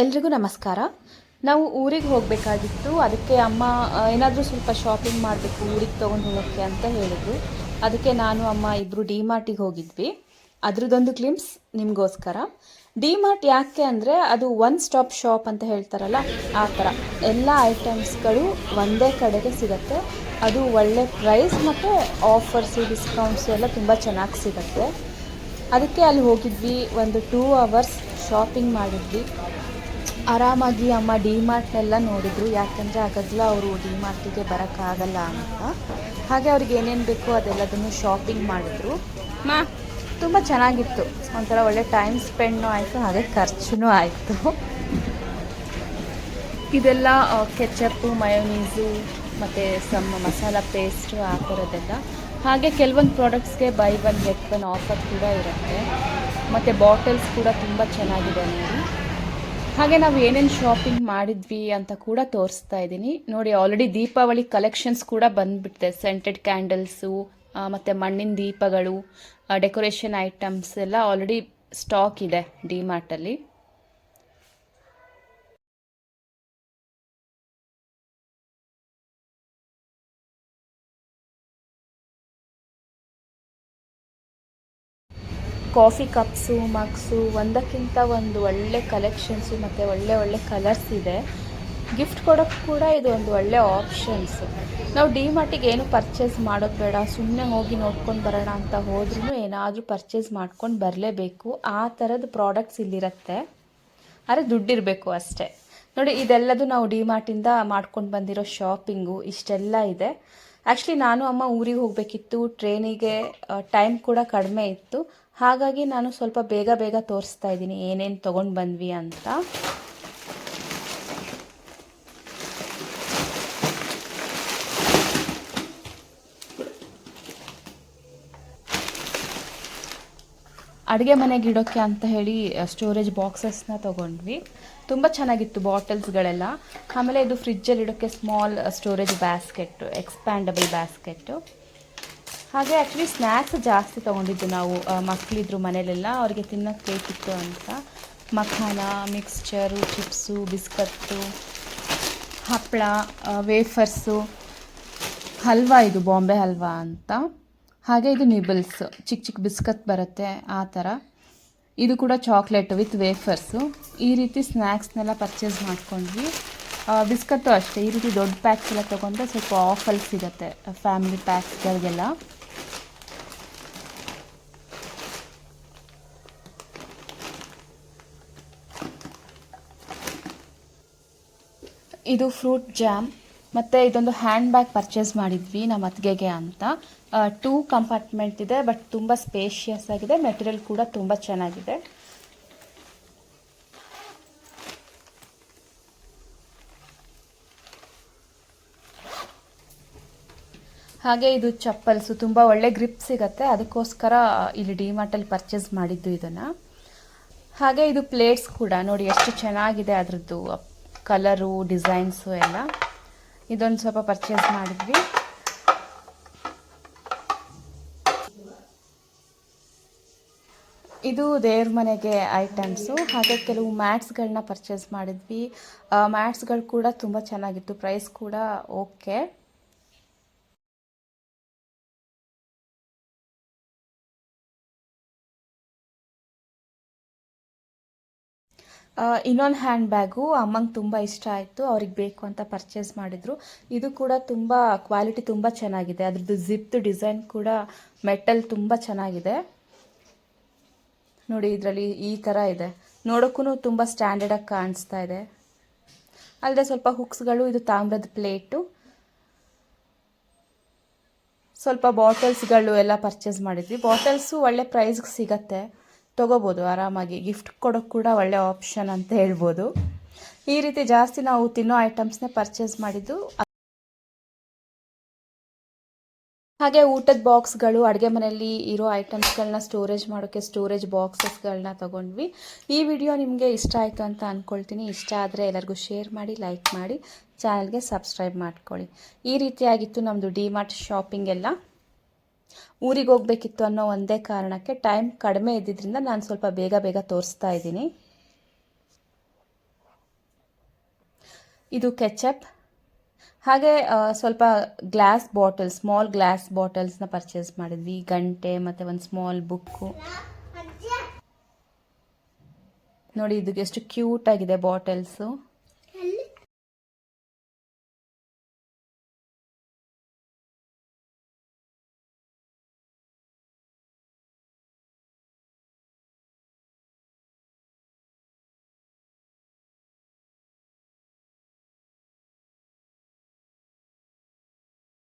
ಎಲ್ರಿಗೂ ನಮಸ್ಕಾರ. ನಾವು ಊರಿಗೆ ಹೋಗಬೇಕಾಗಿತ್ತು. ಅದಕ್ಕೆ ಅಮ್ಮ ಏನಾದರೂ ಸ್ವಲ್ಪ ಶಾಪಿಂಗ್ ಮಾಡಬೇಕು, ಊರಿಗೆ ತೊಗೊಂಡು ಹೋಗೋಕ್ಕೆ ಅಂತ ಹೇಳಿದ್ರು. ಅದಕ್ಕೆ ನಾನು, ಅಮ್ಮ ಇಬ್ಬರು ಡಿ ಮಾರ್ಟಿಗೆ ಹೋಗಿದ್ವಿ. ಅದ್ರದ್ದೊಂದು ಕ್ಲಿಮ್ಸ್ ನಿಮಗೋಸ್ಕರ. ಡಿಮಾರ್ಟ್ ಯಾಕೆ ಅಂದರೆ ಅದು ಒನ್ ಸ್ಟಾಪ್ ಶಾಪ್ ಅಂತ ಹೇಳ್ತಾರಲ್ಲ ಆ ಥರ. ಎಲ್ಲ ಐಟಮ್ಸ್ಗಳು ಒಂದೇ ಕಡೆಗೆ ಸಿಗುತ್ತೆ. ಅದು ಒಳ್ಳೆ ಪ್ರೈಸ್ ಮತ್ತು ಆಫರ್ಸು ಡಿಸ್ಕೌಂಟ್ಸು ಎಲ್ಲ ತುಂಬ ಚೆನ್ನಾಗಿ ಸಿಗುತ್ತೆ. ಅದಕ್ಕೆ ಅಲ್ಲಿ ಹೋಗಿದ್ವಿ, ಒಂದು ಟೂ ಅವರ್ಸ್ ಶಾಪಿಂಗ್ ಮಾಡಿದ್ವಿ. ಆರಾಮಾಗಿ ಅಮ್ಮ ಡಿ ಮಾರ್ಟ್ನೆಲ್ಲ ನೋಡಿದ್ರು. ಯಾಕಂದರೆ ಆಗಾಗಲೇ ಅವರು ಡಿಮಾರ್ಟಿಗೆ ಬರೋಕ್ಕಾಗಲ್ಲ ಅಂತ. ಹಾಗೆ ಅವ್ರಿಗೆ ಏನೇನು ಬೇಕೋ ಅದೆಲ್ಲದನ್ನು ಶಾಪಿಂಗ್ ಮಾಡಿದ್ರು. ತುಂಬ ಚೆನ್ನಾಗಿತ್ತು. ಒಂಥರ ಒಳ್ಳೆ ಟೈಮ್ ಸ್ಪೆಂಡ್ನೂ ಆಯಿತು, ಹಾಗೆ ಖರ್ಚು ಆಯಿತು. ಇದೆಲ್ಲ ಕೆಚಪ್ಪು ಮಯೋನೀಸು ಮತ್ತು ಸಮ್ ಮಸಾಲ ಪೇಸ್ಟು ಆ ಥರದ್ದೆಲ್ಲ ಹಾಗೆ ಕೆಲವೊಂದು ಪ್ರಾಡಕ್ಟ್ಸ್ಗೆ buy one get one offer ಕೂಡ ಇರುತ್ತೆ. ಮತ್ತು ಬಾಟಲ್ಸ್ ಕೂಡ ತುಂಬ ಚೆನ್ನಾಗಿದೆ ನೋಡಿ. ಹಾಗೆ ನಾವು ಏನೇನು ಶಾಪಿಂಗ್ ಮಾಡಿದ್ವಿ ಅಂತ ಕೂಡ ತೋರಿಸ್ತಾ ಇದ್ದೀನಿ. ನೋಡಿ ಆಲ್ರೆಡಿ ದೀಪಾವಳಿ ಕಲೆಕ್ಷನ್ಸ್ ಕೂಡ ಬಂದ್ಬಿಟ್ಟಿದೆ. ಸೆಂಟೆಡ್ ಕ್ಯಾಂಡಲ್ಸು ಮತ್ತು ಮಣ್ಣಿನ ದೀಪಗಳು ಡೆಕೋರೇಷನ್ ಐಟಮ್ಸ್ ಎಲ್ಲ ಆಲ್ರೆಡಿ ಸ್ಟಾಕ್ ಇದೆ ಡಿ ಮಾರ್ಟಲ್ಲಿ ಕಾಫಿ ಕಪ್ಸು ಮಗ್ಸು ಒಂದಕ್ಕಿಂತ ಒಂದು ಒಳ್ಳೆ ಕಲೆಕ್ಷನ್ಸು ಮತ್ತು ಒಳ್ಳೆ ಒಳ್ಳೆ ಕಲರ್ಸ್ ಇದೆ. ಗಿಫ್ಟ್ ಕೊಡೋಕ್ಕೆ ಕೂಡ ಇದು ಒಂದು ಒಳ್ಳೆ ಆಪ್ಷನ್ಸ್ ನಾವು ಡಿ ಮಾರ್ಟಿಗೆ ಏನು ಪರ್ಚೇಸ್ ಮಾಡೋದು ಬೇಡ ಸುಮ್ಮನೆ ಹೋಗಿ ನೋಡ್ಕೊಂಡು ಬರೋಣ ಅಂತ ಹೋದ್ರೂ ಏನಾದರೂ ಪರ್ಚೇಸ್ ಮಾಡ್ಕೊಂಡು ಬರಲೇಬೇಕು. ಆ ಥರದ ಪ್ರಾಡಕ್ಟ್ಸ್ ಇಲ್ಲಿರತ್ತೆ. ಆದರೆ ದುಡ್ಡಿರಬೇಕು ಅಷ್ಟೇ. ನೋಡಿ, ಇದೆಲ್ಲದು ನಾವು ಡಿ ಮಾರ್ಟಿಂದ ಮಾಡ್ಕೊಂಡು ಬಂದಿರೋ ಶಾಪಿಂಗು ಇಷ್ಟೆಲ್ಲ ಇದೆ. ಆ್ಯಕ್ಚುಲಿ ನಾನು ಅಮ್ಮ ಊರಿಗೆ ಹೋಗಬೇಕಿತ್ತು. ಟ್ರೈನಿಗೆ ಟೈಮ್ ಕೂಡ ಕಡಿಮೆ ಇತ್ತು. ಹಾಗಾಗಿ ನಾನು ಸ್ವಲ್ಪ ಬೇಗ ಬೇಗ ತೋರಿಸ್ತಾ ಇದ್ದೀನಿ. ಏನೇನು ತೊಗೊಂಡು ಬಂದ್ವಿ ಅಂತ. ಅಡುಗೆ ಮನೆಗೆ ಇಡೋಕ್ಕೆ ಅಂತ ಹೇಳಿ ಸ್ಟೋರೇಜ್ ಬಾಕ್ಸಸ್ನ ತೊಗೊಂಡ್ವಿ. ತುಂಬ ಚೆನ್ನಾಗಿತ್ತು ಬಾಟಲ್ಸ್ಗಳೆಲ್ಲ ಆಮೇಲೆ ಇದು ಫ್ರಿಜ್ಜಲ್ಲಿ ಇಡೋಕ್ಕೆ small storage basket expandable basket ಹಾಗೆ ಆ್ಯಕ್ಚುಲಿ ಸ್ನ್ಯಾಕ್ಸ್ ಜಾಸ್ತಿ ತೊಗೊಂಡಿದ್ದು ನಾವು ಮಕ್ಕಳಿದ್ರು ಮನೇಲೆಲ್ಲ. ಅವರಿಗೆ ತಿನ್ನೋಕ್ಕೆ ಬೇಕಿತ್ತು ಅಂತ. ಮಖಾನ ಮಿಕ್ಸ್ಚರು ಚಿಪ್ಸು ಬಿಸ್ಕತ್ತು ಹಪ್ಪಳ ವೇಫರ್ಸು ಹಲ್ವಾ ಇದು, ಬಾಂಬೆ ಹಲ್ವಾ ಅಂತ. ಹಾಗೆ ಇದು ನಿಬಲ್ಸ್ ಚಿಕ್ಕ ಚಿಕ್ಕ ಬಿಸ್ಕತ್ ಬರುತ್ತೆ ಆ ಥರ. ಇದು ಕೂಡ ಚಾಕ್ಲೇಟ್ ವಿತ್ ವೇಫರ್ಸು. ಈ ರೀತಿ ಸ್ನ್ಯಾಕ್ಸ್ನೆಲ್ಲ ಪರ್ಚೇಸ್ ಮಾಡ್ಕೊಂಡ್ವಿ. ಬಿಸ್ಕತ್ತು ಅಷ್ಟೇ. ಈ ರೀತಿ ದೊಡ್ಡ ಪ್ಯಾಕ್ಸ್ ಎಲ್ಲ ತೊಗೊಂಡ್ರೆ ಸ್ವಲ್ಪ ಆಫಲ್ ಸಿಗುತ್ತೆ, ಫ್ಯಾಮಿಲಿ ಪ್ಯಾಕ್ಸ್ಗಳಿಗೆಲ್ಲ. ಇದು ಫ್ರೂಟ್ ಜಾಮ್. ಮತ್ತು ಇದೊಂದು ಹ್ಯಾಂಡ್ ಬ್ಯಾಗ್ ಪರ್ಚೇಸ್ ಮಾಡಿದ್ವಿ ನಮ್ಮ ಅತ್ತಿಗೆಗೆ ಅಂತ. ಟೂ ಕಂಪಾರ್ಟ್ಮೆಂಟ್ ಇದೆ ಬಟ್ ತುಂಬ ಸ್ಪೇಷಿಯಸ್ ಆಗಿದೆ. ಮೆಟೀರಿಯಲ್ ಕೂಡ ತುಂಬ ಚೆನ್ನಾಗಿದೆ. ಹಾಗೆ ಇದು ಚಪ್ಪಲ್ಸು, ತುಂಬ ಒಳ್ಳೆ ಗ್ರಿಪ್ ಸಿಗುತ್ತೆ. ಅದಕ್ಕೋಸ್ಕರ ಇಲ್ಲಿ ಡಿ ಮಾರ್ಟಲ್ಲಿ ಪರ್ಚೇಸ್ ಮಾಡಿದ್ದು ಇದನ್ನು. ಹಾಗೆ ಇದು ಪ್ಲೇಟ್ಸ್ ಕೂಡ. ನೋಡಿ, ಎಷ್ಟು ಚೆನ್ನಾಗಿದೆ ಅದರದ್ದು ಕಲರು ಡಿಸೈನ್ಸು ಎಲ್ಲ. ಇದೊಂದು ಸ್ವಲ್ಪ ಪರ್ಚೇಸ್ ಮಾಡಿದ್ವಿ. ಇದು ದೇವ್ರ ಮನೆಗೆ ಐಟಮ್ಸು ಹಾಗೆ ಕೆಲವು ಮ್ಯಾಟ್ಸ್ಗಳನ್ನ ಪರ್ಚೇಸ್ ಮಾಡಿದ್ವಿ. ಮ್ಯಾಟ್ಸ್ಗಳು ಕೂಡ ತುಂಬ ಚೆನ್ನಾಗಿತ್ತು. ಪ್ರೈಸ್ ಕೂಡ ಓಕೆ ಇನ್ನೊಂದು ಹ್ಯಾಂಡ್ ಬ್ಯಾಗು ಅಮ್ಮಂಗೆ ತುಂಬ ಇಷ್ಟ ಆಯಿತು, ಅವ್ರಿಗೆ ಬೇಕು ಅಂತ ಪರ್ಚೇಸ್ ಮಾಡಿದರು. ಇದು ಕೂಡ ತುಂಬ ಕ್ವಾಲಿಟಿ ತುಂಬ ಚೆನ್ನಾಗಿದೆ. ಅದ್ರದ್ದು ಜಿಪ್ದು ಡಿಸೈನ್ ಕೂಡ ಮೆಟಲ್ ತುಂಬ ಚೆನ್ನಾಗಿದೆ. ನೋಡಿ ಇದರಲ್ಲಿ ಈ ಥರ ಇದೆ. ನೋಡೋಕ್ಕೂ ತುಂಬ ಸ್ಟ್ಯಾಂಡರ್ಡಾಗಿ ಕಾಣಿಸ್ತಾ ಇದೆ. ಅಲ್ಲದೆ ಸ್ವಲ್ಪ ಹುಕ್ಸ್ಗಳು, ಇದು ತಾಮ್ರದ ಪ್ಲೇಟು. ಸ್ವಲ್ಪ ಬಾಟಲ್ಸ್ಗಳು ಎಲ್ಲ ಪರ್ಚೇಸ್ ಮಾಡಿದ್ವಿ. ಬಾಟಲ್ಸು ಒಳ್ಳೆ ಪ್ರೈಸ್ಗೆ ಸಿಗತ್ತೆ. ತೊಗೋಬೋದು, ಆರಾಮಾಗಿ. ಗಿಫ್ಟ್ ಕೊಡೋಕ್ಕೆ ಕೂಡ ಒಳ್ಳೆ ಆಪ್ಷನ್ ಅಂತ ಹೇಳ್ಬೋದು. ಈ ರೀತಿ ಜಾಸ್ತಿ ನಾವು ತಿನ್ನೋ ಐಟಮ್ಸ್ನೇ ಪರ್ಚೇಸ್ ಮಾಡಿದ್ದು ಹಾಗೆ ಊಟದ ಬಾಕ್ಸ್ಗಳು ಅಡುಗೆ ಮನೆಯಲ್ಲಿ ಇರೋ ಐಟಮ್ಸ್ಗಳನ್ನ ಸ್ಟೋರೇಜ್ ಮಾಡೋಕ್ಕೆ ಸ್ಟೋರೇಜ್ ಬಾಕ್ಸಸ್ಗಳನ್ನ ತೊಗೊಂಡ್ವಿ. ಈ ವಿಡಿಯೋ ನಿಮಗೆ ಇಷ್ಟ ಆಯಿತು ಅಂತ ಅಂದ್ಕೊಳ್ತೀನಿ ಇಷ್ಟ ಆದರೆ ಎಲ್ಲರಿಗೂ ಶೇರ್ ಮಾಡಿ ಲೈಕ್ ಮಾಡಿ ಚಾನಲ್ಗೆ ಸಬ್ಸ್ಕ್ರೈಬ್ ಮಾಡ್ಕೊಳ್ಳಿ. ಈ ರೀತಿಯಾಗಿತ್ತು ನಮ್ಮದು ಡಿಮಾರ್ಟ್ ಶಾಪಿಂಗ್ ಎಲ್ಲ. ಊರಿಗೆ ಹೋಗಬೇಕಿತ್ತು ಅನ್ನೋ ಒಂದೇ ಕಾರಣಕ್ಕೆ ಟೈಮ್ ಕಡಿಮೆ ಇದ್ದಿದ್ದರಿಂದ ನಾನು ಸ್ವಲ್ಪ ಬೇಗ ಬೇಗ ತೋರಿಸ್ತಾ ಇದ್ದೀನಿ. ಇದು ಕೆಚಪ್ ಹಾಗೆ ಸ್ವಲ್ಪ ಗ್ಲಾಸ್ ಬಾಟಲ್ ಸ್ಮಾಲ್ ಗ್ಲಾಸ್ ಬಾಟಲ್ಸ್ನ ಪರ್ಚೇಸ್ ಮಾಡಿದ್ವಿ. ಗಂಟೆ ಮತ್ತು ಒಂದು ಸ್ಮಾಲ್ ಬುಕ್ಕು ನೋಡಿ, ಇದು ಎಷ್ಟು ಕ್ಯೂಟ್ ಆಗಿದೆ ಬಾಟಲ್ಸು